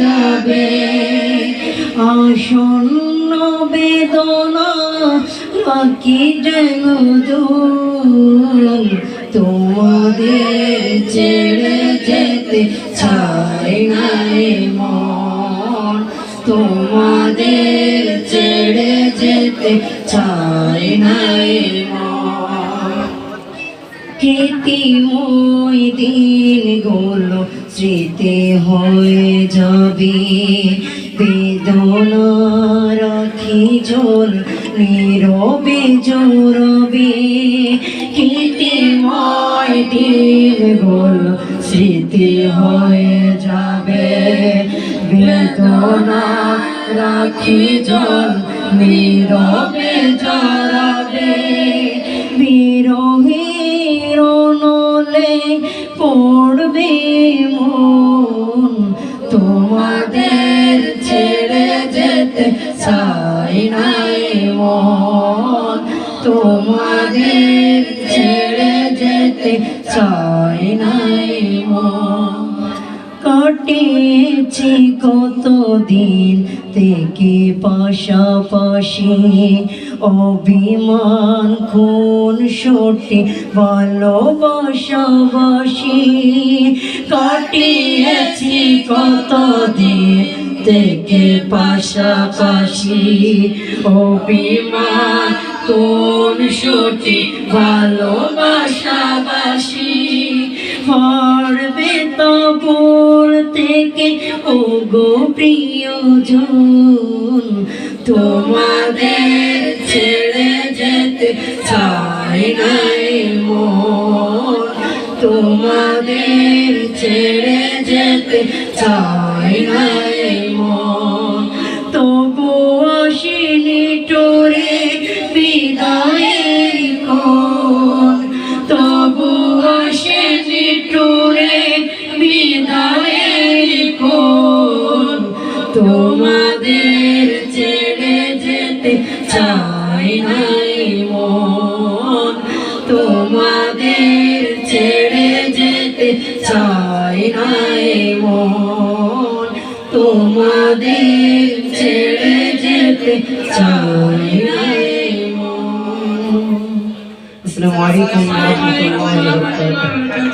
যাবে। আসন্ন বেদনা বাকি যেন দূর তোমাদের ছেড়ে যেতে চাই নাই মন। তোমাদের ছেড়ে যেতে চাই নাই মন। কৃতিময় দিনগুলো স্মৃতি হয়ে যাবে। বেদনা রাখি জল, নীরবে জোরবে। কৃতিময় দিনগুলো স্মৃতি হয়ে যাবে। বেদনা রাখি জল, নীরবে জড়াবে বিরোহীর চাই নাই মন। তোমাদের ছেড়ে যেতে চাই নাই মন। কাটিয়েছি কতদিন থেকে পাশাপাশি অভিমান খুন সটে ভালোবাসাবাসি। কাটিয়েছি কতদিন থেকে পাশাপাশি অভিমান কোন সটে ভালোবাসাবাসি? পারবে তবুর থেকে ও গো প্রিয়জন, তোমাদের ছেড়ে যেতে চাই নাই মন। তোমাদের ছেড়ে যেতে চাই নাই মন তবু আসিনি টোরে বিদায়ের কোন তবু আসেনি টোরে বিদায়ের কোন তোমাদের ছেড়ে যেতে চাই নাই মন চাই নাই মন। তোমাদের ছেড়ে যেতে চাই নাই মন। আসসালামু আলাইকুম। ওয়া রাহমাতুল্লাহি ওয়া বারাকাতুহু